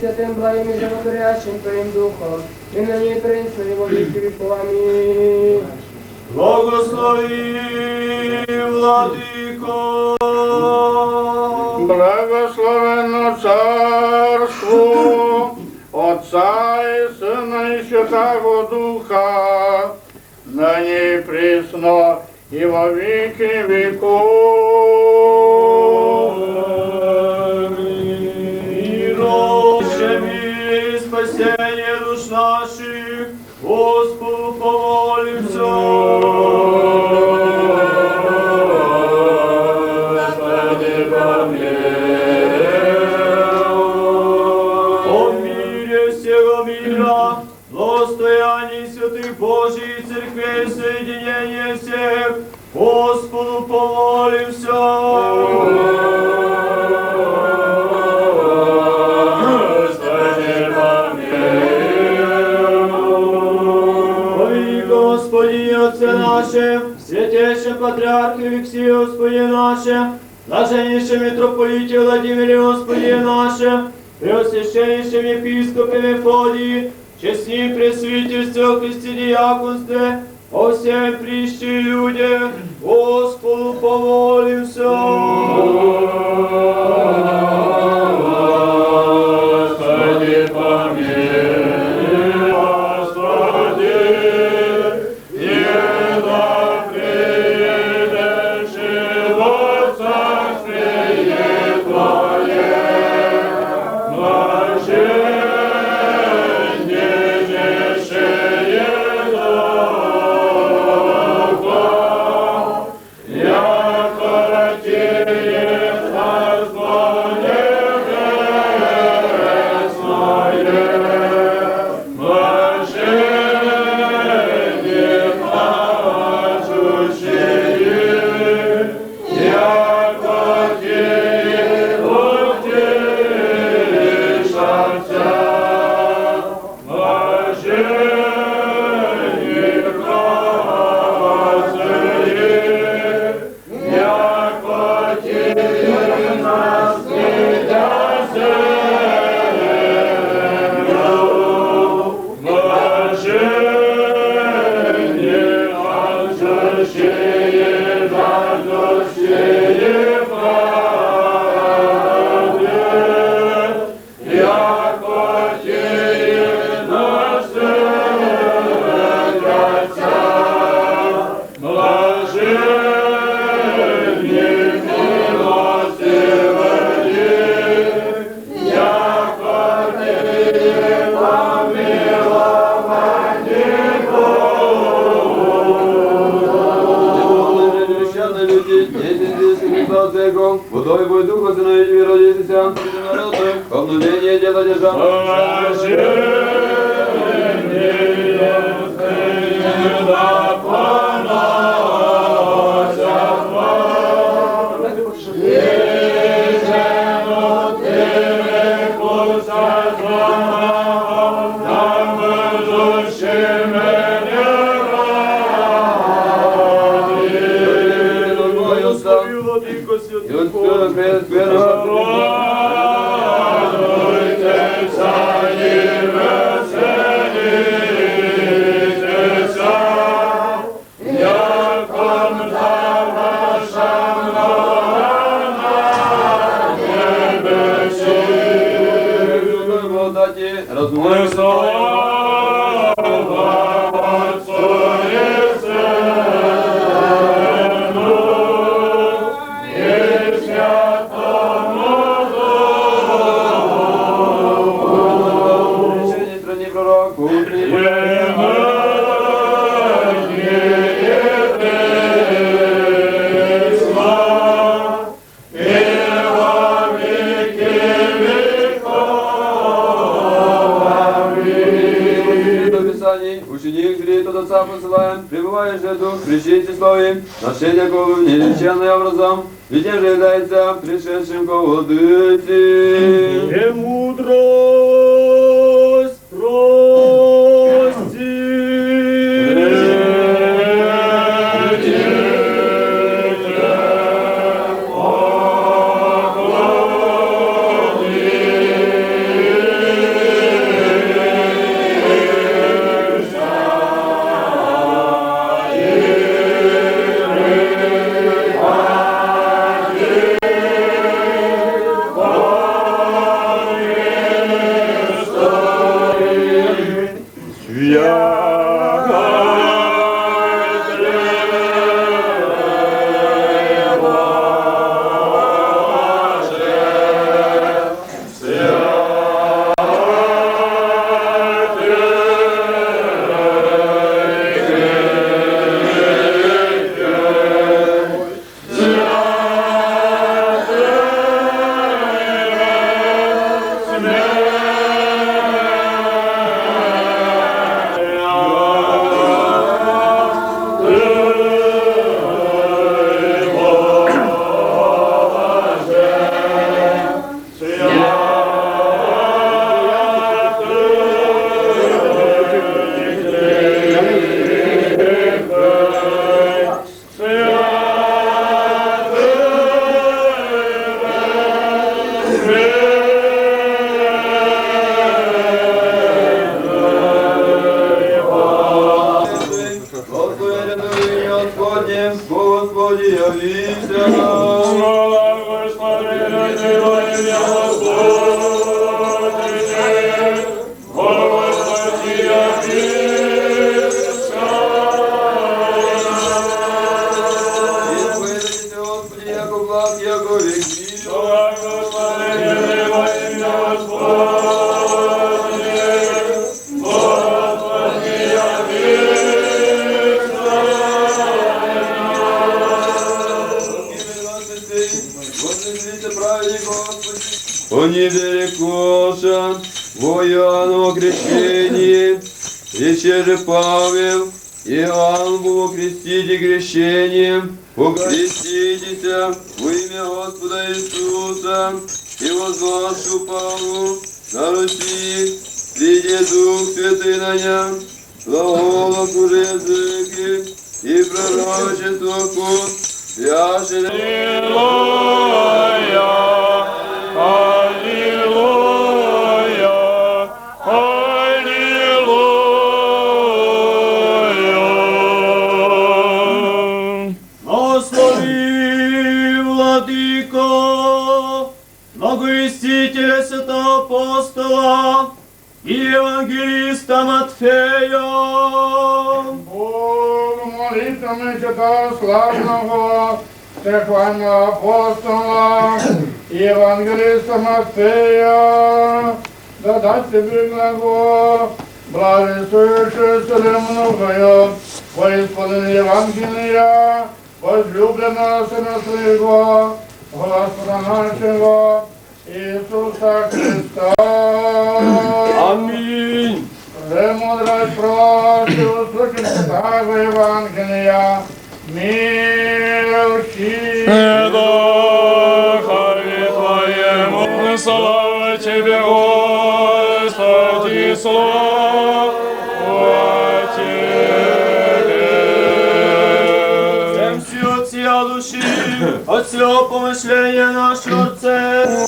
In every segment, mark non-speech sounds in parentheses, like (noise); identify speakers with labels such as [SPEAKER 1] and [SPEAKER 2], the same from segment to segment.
[SPEAKER 1] Святим благим і животворящим Твоїм Духом, і на ній принцю і во віки віков.
[SPEAKER 2] Благослови, владико.
[SPEAKER 3] Благословенно царство Отца і Сина і Святого Духа, нині присно і во віки віков.
[SPEAKER 2] Наших, Господу помолимся. Божьих церквей, соединение всех, Господу помолимся. Святейшем Патриархе Алексее, Господі наше, блаженнейшем митрополіті, Владимире, Господі наше, Преосвященнейшем епископе Мефодії, чесні пресвительстве, Христі диаконстве, о всем прищи люди, Господу помолимся.
[SPEAKER 4] До Писаний, ученик зреет от Отца посылаем, пребываешь же Дух, крещите слове, ношение ковы, нелеченный образом, ведь же является пришедшим ко владыке.
[SPEAKER 2] Премудрость
[SPEAKER 4] Они великоша, вояно крещение, Еще же Павел, Иоанн был крестите крещением, покреститесь во имя Господа Иисуса, и возглашу Павлу на Руси, среди Дух Святый на нем, глаголах уже языки, и пророчество кут, яшере
[SPEAKER 3] Славного Стефана апостола і Євангелиста Матфея, да дасть тобі глаго, благовествуючи многою, Господи Євангелія, возлюбленого Сина Своего, Господа нашого, Ісуса Христа.
[SPEAKER 5] Аминь.
[SPEAKER 3] Премудрость прочь, услышим Святого Евангелия, милчи.
[SPEAKER 2] Духові Твоєму, слава Тебе, Господи, слава Тебе.
[SPEAKER 5] Всем все от всея души, от всего помышления нашего Отца.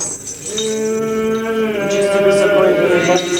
[SPEAKER 5] Я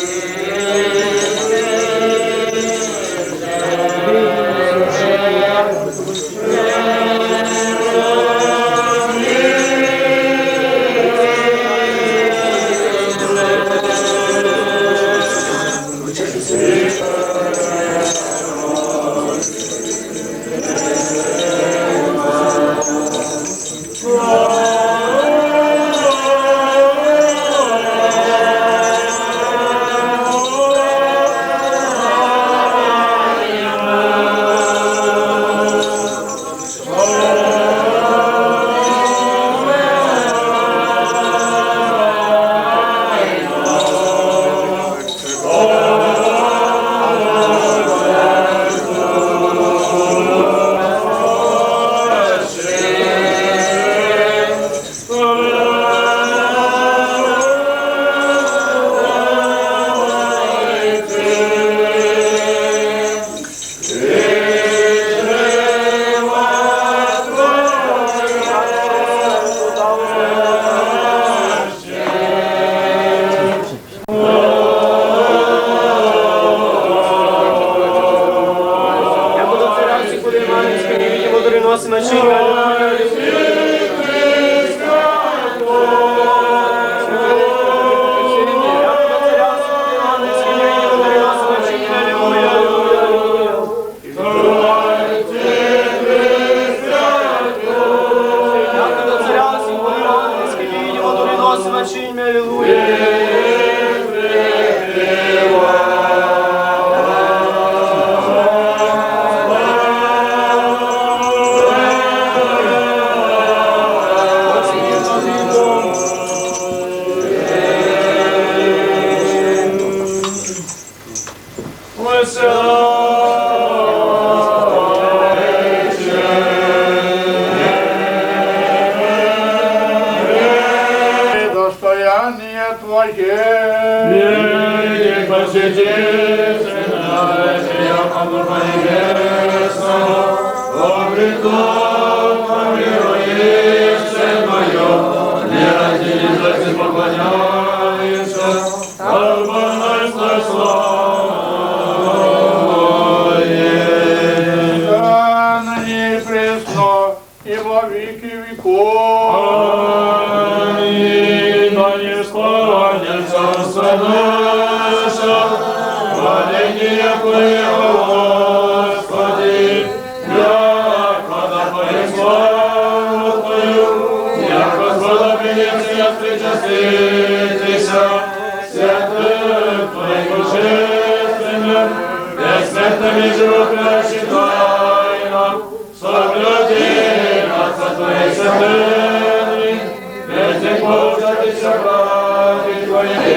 [SPEAKER 2] получатися правди Твоей,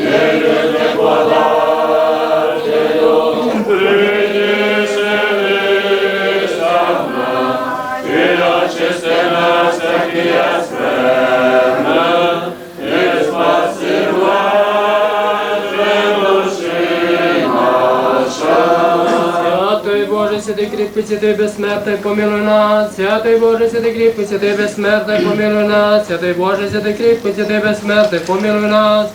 [SPEAKER 2] еле подателю, принеси листовна, и очисти нас
[SPEAKER 1] кріпкий, святий безсмертний, помилуй нас. Святий Боже, святий кріпкий, святий безсмертний, помилуй нас. Святий Боже, святий кріпкий, святий безсмертний, помилуй нас.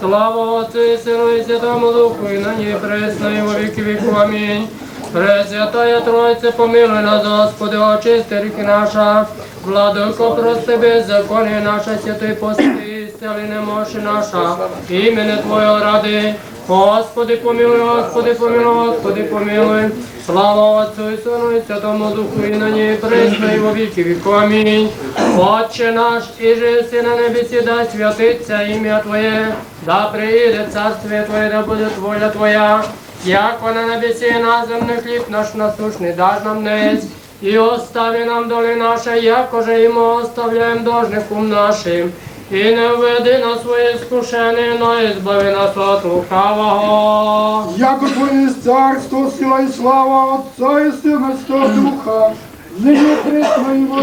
[SPEAKER 1] Слава Отцю і Сину і Святому Духу, і нині і присно, і во віки віку. Амінь. Пресвятая Тройця, помилуй нас, Господи, очисти ріки наша. Владико, прости беззаконие наша, святий пости, стяли немощі наша. Імені Твоє ради. Господи, помилуй, Господи, помилуй, Господи, помилуй. Слава Отцю і Сину і Святому Духу, і нині і присно, і во віки віку. Амінь. Отче наш, і же на небесі, да святиться ім'я Твоє, да приїде царствие Твоє, да буде воля Твоя. Яко на небесі на землі хліб наш насущний даж нам днес, і остави нам доли наші, яко же і ми оставляємо должником нашим. І не введи на своє скушене, но і збави нас от лукавого.
[SPEAKER 3] Яко Твоє царство, сила і слава Отця і Сина і Святого Духа, нині присно і во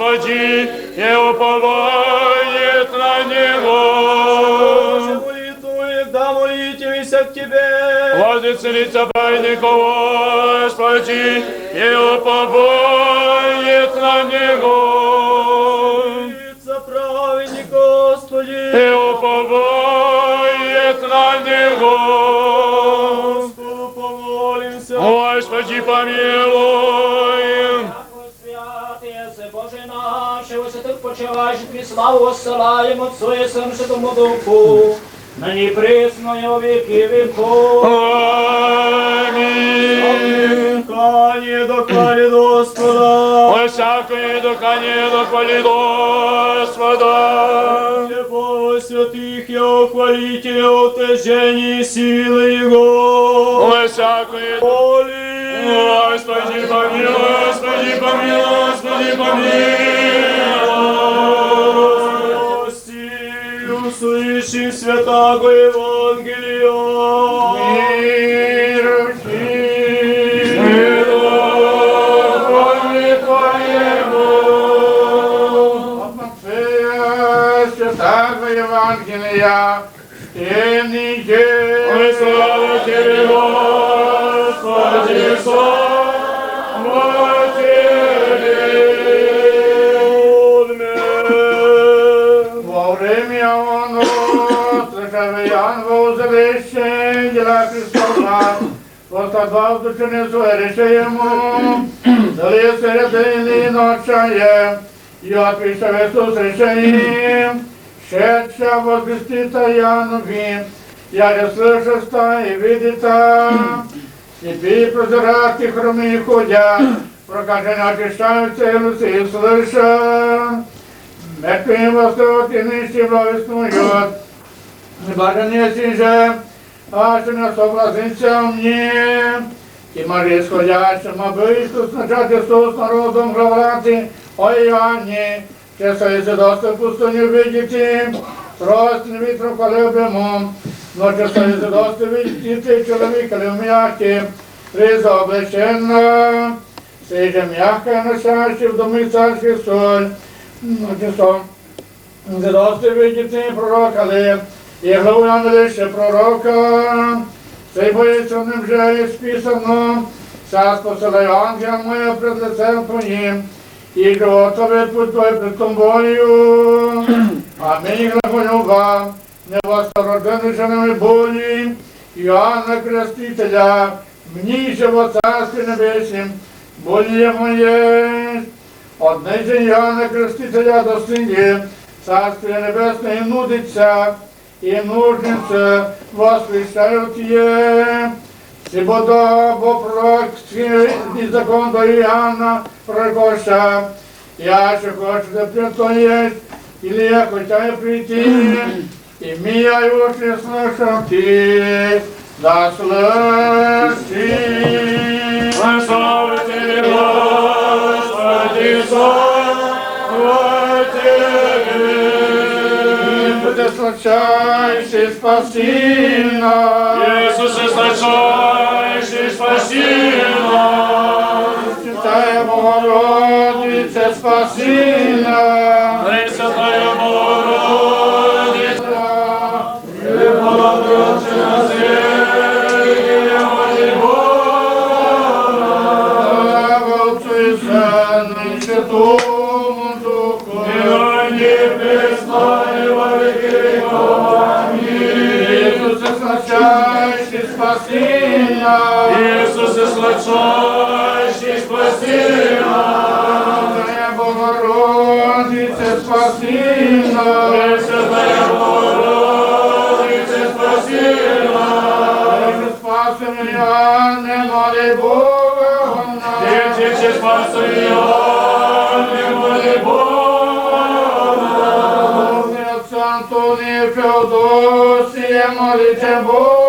[SPEAKER 5] Господи,
[SPEAKER 2] не уповает на Него.
[SPEAKER 5] молитву, да молитесь к Тебе.
[SPEAKER 2] Владица лица Байников, Господи, не уповает на Него.
[SPEAKER 5] Молиться праведник, Господи.
[SPEAKER 2] Не уповает на Него.
[SPEAKER 5] Господу помолимся.
[SPEAKER 2] Господи, помилуй.
[SPEAKER 6] наш, ось ти почуваєш тобі славу осилаємо Отцу і Сину Святому Духу. Нині присно і у віки віку.
[SPEAKER 2] Аминь.
[SPEAKER 5] Дыхание докали Господа.
[SPEAKER 2] Всякое дыхание дохвали Господа.
[SPEAKER 5] Бога святых Его хвалителя утешения силы Его.
[SPEAKER 2] Всякое
[SPEAKER 5] Моли.
[SPEAKER 2] Господи, помилуй, Господи, помилуй, Господи, помилуй.
[SPEAKER 5] Услышим святаго Евангелия.
[SPEAKER 3] Віруючи,
[SPEAKER 2] Духові Твоєму.
[SPEAKER 3] Святого Євангелія, і нині
[SPEAKER 2] слава Тебе, Господи, слава
[SPEAKER 3] возвещение дела Христова, востозвал ученицу и рече ему, дали середини ночае, и отвечав Иисус рече им, шедша возвестита Иоаннові, я не слышаста и видита, и пи прозирати хромі ходять, прокажені очищаються і луси слышат, Мертвым восстают и нищие благовествуют. Небажание же, а что не соблазнится мне. И Мария сходящим, аби Ісус народом говорити, о Іоанні, че союзи доступ пустыню видите, Прости вітру, коли любимо, ночі стає задости відтіти чоловіка любм'яки, риза облечена, сиже м'яка на щастя в домі царський соль, ночі сон. Задости відтіти пророка лив, і главу лише пророка, цей боїться ним же є списано, Сейчас посылаю ангел моя пред лицем Твоим, и готовит путь Твой пред тобою. (clears throat) Аминь, глаголю вам, невосторожденный женами боли, Иоанна Крестителя, мниже во Царстве Небесном, более мое. Одне же Иоанна Крестителя достигне, Царствие Небесное нудится, и нужница воскрешают е. Сибода бо і закон до Іоанна пророкоша. Я ще хочу да притоєш, или я хотя прийти, і мія його ще слышав ти, да слыши.
[SPEAKER 2] Слава тебе, Господи, слава тебе.
[SPEAKER 3] Буде случайший спаси нас.
[SPEAKER 2] Иисусе,
[SPEAKER 3] Святая Богородице, спаси нас.
[SPEAKER 2] Иисусе, слышащий, спаси нас.
[SPEAKER 3] Пресвятая Богородице, спаси нас.
[SPEAKER 2] Пресвятая Богородица, спаси нас.
[SPEAKER 3] Спаси меня, не моли Бога нас.
[SPEAKER 2] Дети, спаси не моли Бога.
[SPEAKER 3] Боже, Отца Антонія Феодосія, молите Бога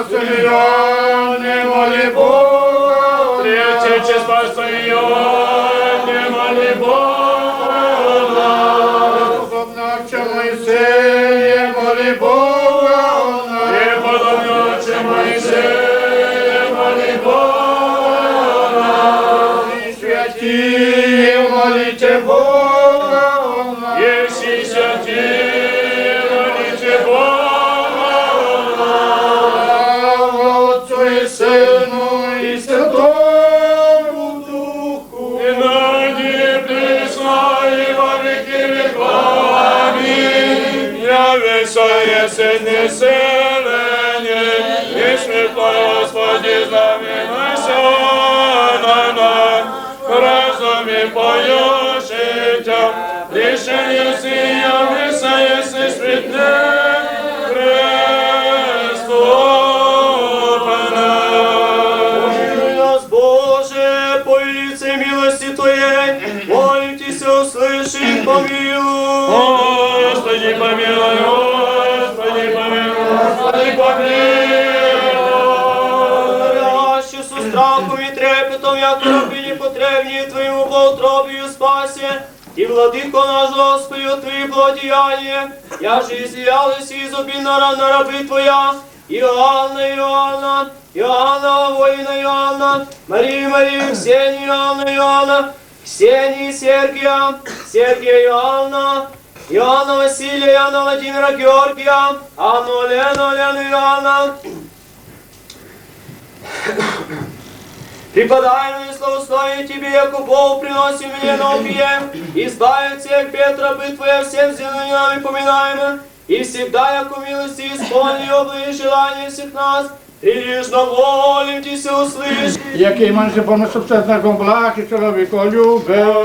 [SPEAKER 3] Таки спаси меня, не моли Бога.
[SPEAKER 2] Третье спаси ее, не моли Бога.
[SPEAKER 3] Преподобняче Моїсеє, молі Бога о нас.
[SPEAKER 2] Преподобный отче Моисея, моли Бога.
[SPEAKER 3] І
[SPEAKER 2] Не селение, и святой Господи, знаменуйся на нас. Разуми поешь тя, решение сия, веса, если светлее, преступно.
[SPEAKER 5] Помилуй нас, Боже, по велице милости Твоей, молитесь, услыши, помилуй.
[SPEAKER 2] Господи, помилуй, Господи, помилуй, Господи, помилуй.
[SPEAKER 5] Со страхом и трепетом, як роби непотребні Твоєму поутробію спасе, і владико наш Господи, Твої благодіяння, я же излиялась из обильно на раби Твоя, Иоанна, Иоанна, Иоанна, воина Иоанна, Марии, Марии, Ксении, Иоанна, Иоанна, Ксении, Сергия, Сергия, Иоанна, Иоанна Василия, Иоанна Владимира Георгия, Анну Лену, Лену Иоанна, Преподаем и славословие Тебе, яко Бог приносим мне на убие, избави всех бед рабы Твоя всем землянами поминаемо, и всегда, яко милости исполни облые желания всех нас, и лишь на воле Ти услышь.
[SPEAKER 3] Який менше поносив все знаком благ і чоловіко любив.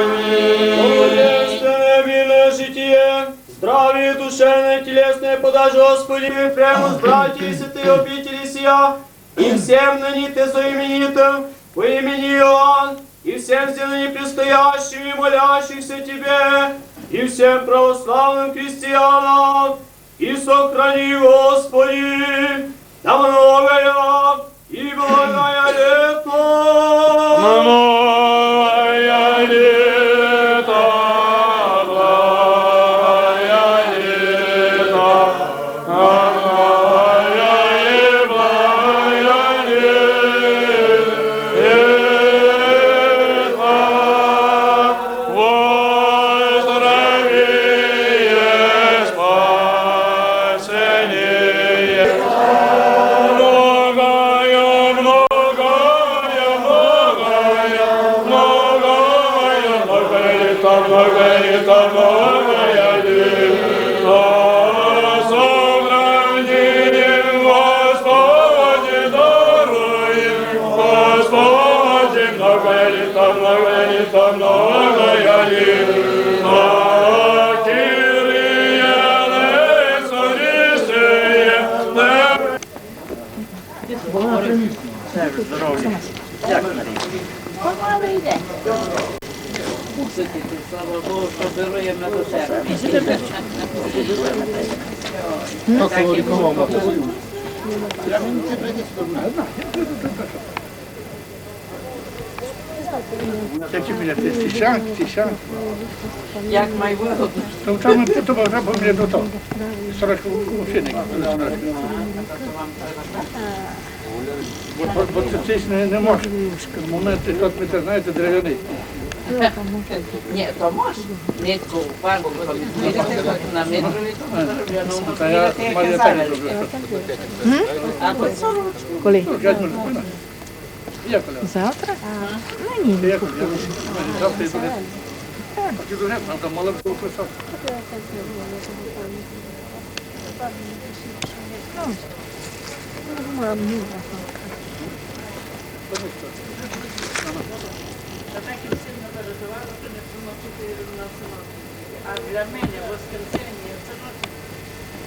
[SPEAKER 5] Божественное здравие душевное, телесное подаж Господи, премус, братья и святые обители сия, и всем ныне Ты соименитым, по имени Иоанн, и всем земле предстоящим и молящихся Тебе,
[SPEAKER 2] и всем православным христианам, и сохрани, Господи, на многое и благое
[SPEAKER 7] Слава Богу, що беруємо на до себе.
[SPEAKER 8] Які біля тисячанки, тисячанки.
[SPEAKER 7] Як має вигодно.
[SPEAKER 8] То там то вже поміля до того. Сорочку машини. Бо, бо, бо це не, не може. Моменти, тут ми це знаєте, дерев'яний.
[SPEAKER 7] Ні, то може. Нитку, фарбу, на дерев'яному
[SPEAKER 8] Та я маю так роблю.
[SPEAKER 7] А то сорочку.
[SPEAKER 9] Коли?
[SPEAKER 8] Ну, п'ять минут. Я.
[SPEAKER 9] Завтра? Ну ні.
[SPEAKER 8] Я коля. Завтра йду. А ти дуже, там мало б було писати.
[SPEAKER 7] А для мене воскресенье, це ночі.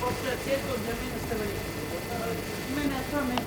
[SPEAKER 7] Попри церкву для мене ставить. У мене то не